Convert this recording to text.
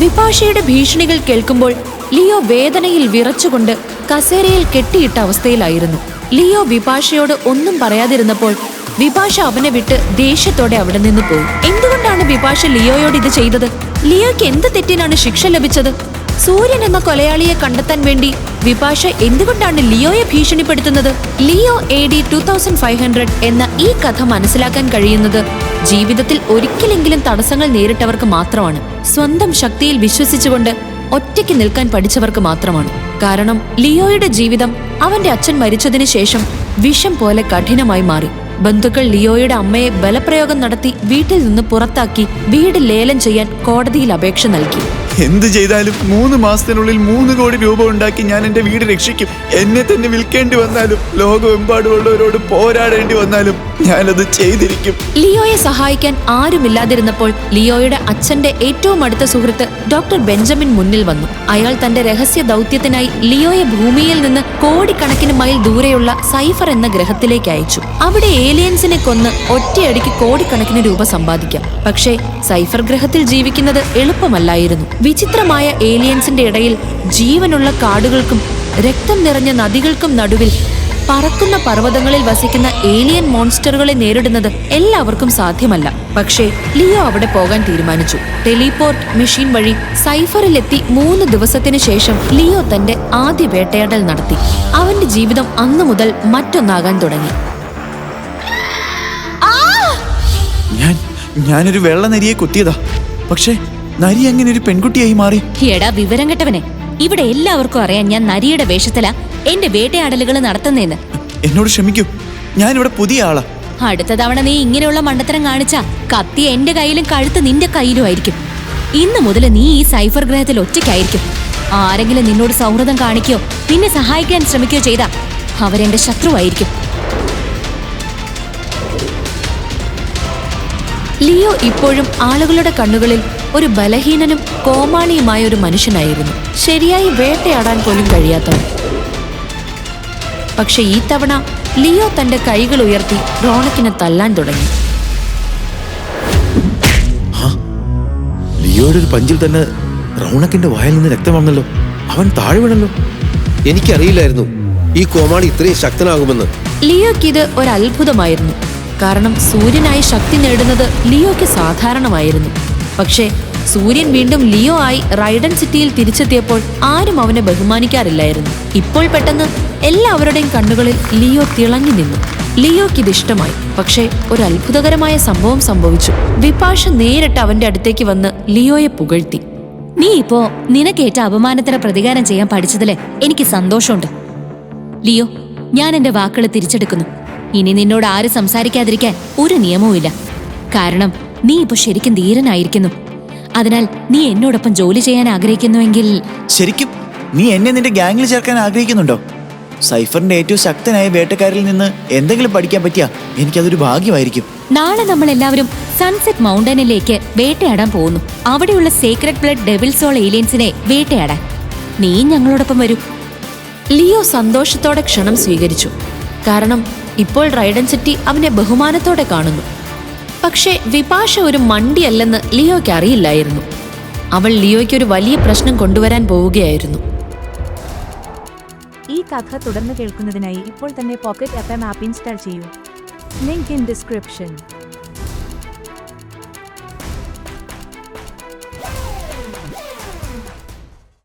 വിപാഷയുടെ ഭീഷണികൾ കേൾക്കുമ്പോൾ ലിയോ വേദനയിൽ വിറച്ചുകൊണ്ട് കസേരയിൽ കെട്ടിയിട്ട അവസ്ഥയിലായിരുന്നു. ലിയോ വിപാഷയോട് ഒന്നും പറയാതിരുന്നപ്പോൾ വിപാഷ അവനെ വിട്ട് ദേഷ്യത്തോടെ അവിടെ നിന്ന് പോയി. എന്തുകൊണ്ടാണ് വിപാഷ ലിയോയോട് ഇത് ചെയ്തത്? ലിയോയ്ക്ക് എന്ത് തെറ്റിനാണ് ശിക്ഷ ലഭിച്ചത്? സൂര്യൻ എന്ന കൊലയാളിയെ കണ്ടെത്താൻ വേണ്ടി വിപാഷ എന്തുകൊണ്ടാണ് ലിയോയെ ഭീഷണിപ്പെടുത്തുന്നത്? Leo A D two thousand five hundred എന്ന ഈ കഥ മനസ്സിലാക്കാൻ കഴിയുന്നത് ജീവിതത്തിൽ ഒരിക്കലെങ്കിലും തടസ്സങ്ങൾ നേരിട്ടവർക്ക് മാത്രമാണ്. സ്വന്തം ശക്തിയിൽ വിശ്വസിച്ചുകൊണ്ട് ഒറ്റയ്ക്ക് നിൽക്കാൻ പഠിച്ചവർക്ക് മാത്രമാണ്. കാരണം ലിയോയുടെ ജീവിതം അവന്റെ അച്ഛൻ മരിച്ചതിന് ശേഷം വിഷം പോലെ കഠിനമായി മാറി. ബന്ധുക്കൾ ലിയോയുടെ അമ്മയെ ബലപ്രയോഗം നടത്തി വീട്ടിൽ നിന്ന് പുറത്താക്കി വീട് ലേലം ചെയ്യാൻ കോടതിയിൽ അപേക്ഷ നൽകി. എന്ത് ചെയ്താലും മൂന്ന് മാസത്തിനുള്ളിൽ മൂന്ന് കോടി രൂപ ഉണ്ടാക്കി ഞാൻ എന്റെ വീട് രക്ഷിക്കും. എന്നെ തന്നെ വിൽക്കേണ്ടി വന്നാലും ലോകമെമ്പാടുമുള്ളവരോട് പോരാടേണ്ടി വന്നാലും ഞാനത് ചെയ്തിരിക്കും. ലിയോയെ സഹായിക്കാൻ ആരുമില്ലാതിരുന്നപ്പോൾ ലിയോയുടെ അച്ഛന്റെ ഏറ്റവും അടുത്ത സുഹൃത്ത് ഡോക്ടർ ബെഞ്ചമിൻ മുന്നിൽ വന്നു. അയാൾ തന്റെ രഹസ്യ ദൗത്യത്തിനായി ലിയോയെ ഭൂമിയിൽ നിന്ന് കോടിക്കണക്കിന് മൈൽ ദൂരെയുള്ള സൈഫർ എന്ന ഗ്രഹത്തിലേക്ക് അയച്ചു. അവിടെ ഏലിയൻസിനെ കൊന്ന് ഒറ്റയടിക്ക് കോടിക്കണക്കിന് രൂപ സമ്പാദിക്കാം. പക്ഷേ സൈഫർ ഗ്രഹത്തിൽ ജീവിക്കുന്നത് എളുപ്പമല്ലായിരുന്നു. വിചിത്രമായ ഏലിയൻസിന്റെ ഇടയിൽ ജീവനുള്ള കാടുകൾക്കും രക്തം നിറഞ്ഞ നദികൾക്കും നടുവിൽ പറക്കുന്ന പർവതങ്ങളിൽ വസിക്കുന്ന ഏലിയൻ മോൺസ്റ്ററുകളെ നേരിടുന്നത് എല്ലാവർക്കും സാധ്യമല്ല. പക്ഷേ ലിയോ അവിടെ പോകാൻ തീരുമാനിച്ചു. ടെലിപോർട്ട് മെഷീൻ വഴി സൈഫറിലെത്തി മൂന്ന് ദിവസത്തിന് ശേഷം ലിയോ തന്റെ ആദ്യ വേട്ടയാടൽ നടത്തി. അവന്റെ ജീവിതം അന്നു മുതൽ മറ്റൊന്നാകാൻ തുടങ്ങി. ഞാനൊരു വെള്ള നരിയെ കുത്തിയതാ. പക്ഷേ നരി എങ്ങനെ ഒരു പെൺകുട്ടിയായി മാറി. എടാ വിവരം കെട്ടവനെ. ഇവിടെ എല്ലാവർക്കും അറിയാൻ ഞാൻ നരിയുടെ വേഷത്തിലാ എന്റെ വേട്ടയാടലുകൾ നടത്തുന്നേന്ന്. എന്നോട് ക്ഷമിക്കൂ ഞാനിവിടെ പുതിയ ആളാ. അടുത്ത തവണ നീ ഇങ്ങനെയുള്ള മണ്ടത്തരം കാണിച്ചാ കത്തി എന്റെ കയ്യിലും കഴുത്ത് നിന്റെ കയ്യിലും ആയിരിക്കും. ഇന്ന് മുതൽ നീ ഈ സൈഫർ ഗ്രഹത്തിൽ ഒറ്റയ്ക്കായിരിക്കും. ആരെങ്കിലും നിന്നോട് സൗഹൃദം കാണിക്കോ നിന്നെ സഹായിക്കാൻ ശ്രമിക്കുകയോ ചെയ്താ അവരെന്റെ ശത്രുവായിരിക്കും. ലിയോ ഇപ്പോഴും ആളുകളുടെ കണ്ണുകളിൽ ഒരു ബലഹീനനും കോമാളിയുമായ ഒരു മനുഷ്യനായിരുന്നു. ശരിയായി വേട്ടയാടാൻ പോലും കഴിയാത്തവൻ. പക്ഷെ ഈ തവണ ലിയോ തന്റെ കൈകൾ ഉയർത്തി റോണക്കിനെ തല്ലാൻ തുടങ്ങി. ലിയോയുടെ ഒരു പഞ്ചിൽ തന്നെ റൗണക്കിന്റെ വായിൽ നിന്ന് രക്തം വന്നല്ലോ. അവൻ താഴെ വീണല്ലോ. എനിക്കറിയില്ലായിരുന്നു ഈ കോമാളി ഇത്രയും ശക്തനാകുമെന്ന്. ലിയോക്ക് ഇത് ഒരു അത്ഭുതമായിരുന്നു. കാരണം സൂര്യനായി ശക്തി നേടുന്നത് ലിയോയ്ക്ക് സാധാരണമായിരുന്നു. പക്ഷേ സൂര്യൻ വീണ്ടും ലിയോ ആയി റൈഡൻ സിറ്റിയിൽ തിരിച്ചെത്തിയപ്പോൾ ആരും അവനെ ബഹുമാനിക്കാറില്ലായിരുന്നു. ഇപ്പോൾ പെട്ടെന്ന് എല്ലാവരുടെയും കണ്ണുകളിൽ ലിയോ തിളങ്ങി നിന്നു. ലിയോയ്ക്ക് ഇത് ഇഷ്ടമായി. പക്ഷേ ഒരു അത്ഭുതകരമായ സംഭവം സംഭവിച്ചു. വിപാഷ നേരിട്ട് അവന്റെ അടുത്തേക്ക് വന്ന് ലിയോയെ പുകഴ്ത്തി. നീ ഇപ്പോ നിനക്കേറ്റ അപമാനത്തിന് പ്രതികാരം ചെയ്യാൻ പഠിച്ചതിൽ എനിക്ക് സന്തോഷമുണ്ട്. ലിയോ ഞാൻ എന്റെ വാക്കുകൾ തിരിച്ചെടുക്കുന്നു. ഇനി നിന്നോട് ആര് സംസാരിക്കാതിരിക്കാൻ ഒരു നിയമവുമില്ല കാരണം നീ ഇപ്പൊ ശരിക്കും ധീരനായിരിക്കുന്നു. അതിനാൽ നീ എന്നോടൊപ്പം ജോലി ചെയ്യാൻ ആഗ്രഹിക്കുന്നുവെങ്കിൽ ശരിക്കും നീ എന്നെ നിന്റെ ഗാംഗിൽ ചേർക്കാൻ ആഗ്രഹിക്കുന്നുണ്ടോ? സൈഫറിന്റെ ഏറ്റവും ശക്തനായ വേട്ടക്കാരിൽ നിന്ന് എന്തെങ്കിലും പഠിക്കാൻ പറ്റിയ എനിക്കതൊരു ഭാഗ്യമായിരിക്കും. നാളെ നമ്മൾ എല്ലാവരും സൺസെറ്റ് മൗണ്ടനിലേക്ക് വേട്ടയാടാൻ പോകുന്നു. അവിടെയുള്ള സീക്രട്ട് ബ്ലഡ് ഡെവിൾസോൾ ഏലിയൻസിനെ വേട്ടയാടാൻ. നീ ഞങ്ങളോടൊപ്പം വരൂ. ലിയോ സന്തോഷത്തോടെ ക്ഷണം സ്വീകരിച്ചു. കാരണം ഇപ്പോൾ റൈഡൻ സിറ്റി അവനെ ബഹുമാനത്തോടെ കാണുന്നു. പക്ഷേ വിപാഷ ഒരു മണ്ടിയല്ലെന്ന് ലിയോയ്ക്ക് അറിയില്ലായിരുന്നു. അവൾ ലിയോയ്ക്ക് ഒരു വലിയ പ്രശ്നം കൊണ്ടുവരാൻ പോവുകയായിരുന്നു. ഈ കഥ തുടർന്ന് കേൾക്കുന്നതിനായി ഇപ്പോൾ തന്നെ pocket F M app install ചെയ്യൂ. Link in description